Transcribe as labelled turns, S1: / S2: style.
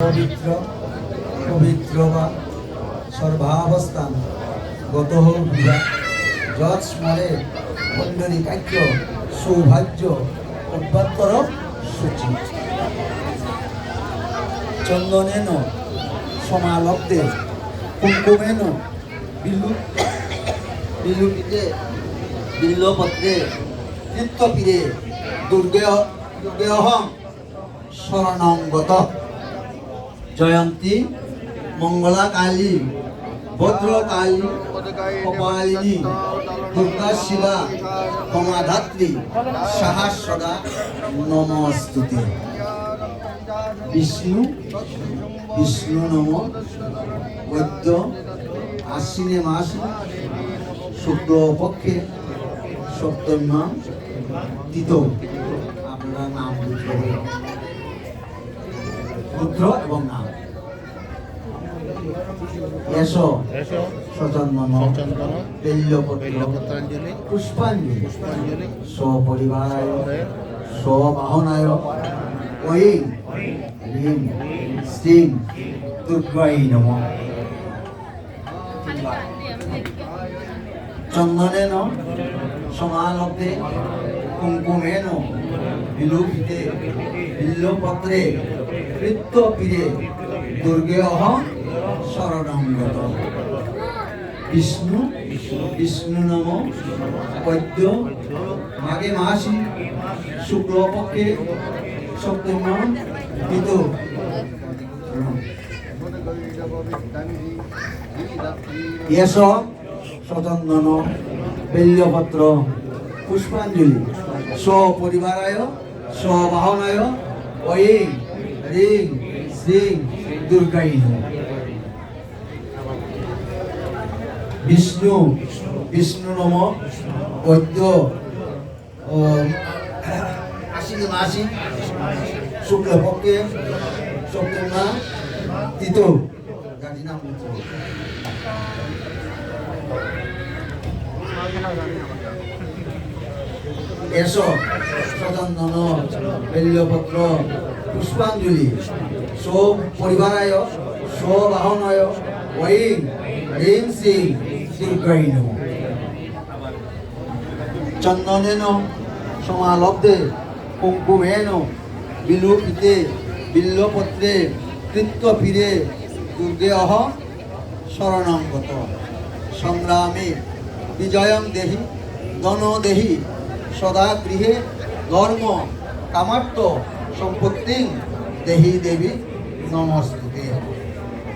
S1: পবিত্র পবিত্র বা সর্বাবস্থান গত বিরা যৎ স্মরে মণ্ডলী কাক্য সৌভাগ্য, অভ্যন্তর সূচি। চন্দনেন সমালব্ধে, কুঙ্কুমেন বিল্লু বিল্লুপিতে বিল্লপত্রে কৃত্যপীরে দুর্গেয় দুর্গেয়হং শরণঙ্গত। জয়ন্তী, মঙ্গলা কালী, ভদ্রকালী, কপালিনী, দুর্গা শিবা ক্ষমাধাত্রী সাহাসদা নমস্তুতে। বিষ্ণু বিষ্ণু নম, বৈদ্য, আশ্বিনে মাস, শুক্লপক্ষে সপ্তমা তৃত আপনারা নাম লিখে রুদ্র এবং নাম। এসো সচন্দন
S2: চন্দন বেল্লপত্রাঞ্জলি
S1: পুষ্পাঞ্জলি
S2: পুষ্পাঞ্জলি
S1: স্বপরিবারায় স্ববাহনায় ওই হ্রিম শ্রীং দুর্গাই নম। চন্দনেন সমালব্ধে কুঙ্কুমেন বিলুপিতে, বিল্লপত্রে কৃত্যপীরে দুর্গে অহং শরণাঙ্গত। বিষ্ণু বিষ্ণু নম পদ্য, মাঘে মাসি শুক্লপক্ষে সপ্তম ঋতু ইয়েস সচন্দন বেল্যপত্র পুষ্পাঞ্জলি। স্বপরিবারায় স্ববাহনায় ওই রিং শ্রীং দুর্গাই বিষ্ণু বিষ্ণু নম, বৈদ্য আশ্বিনী মাসি শুক্লপক্ষে সপ্তমা তৃত গাড়ি নাম হবে। এসো। সচন্দন, বেল্যপত্র, পুষ্পাঞ্জলি। সব পরিবারায় স্ববাহনায় ওই হ্রিং সিং নমঃ। চন্দনেন, সমালব্ধে, কুঙ্কুমেন, বিলুপিতে, বিল্লপত্রে, কৃত্যপীরে দুর্গে অহ শরণাঙ্গত। সংগ্রামে, বিজয়ং দেহি ধন সদা গৃহে ধর্ম কামার্থ সম্পত্তি দেহি দেবী নমস্তুতে।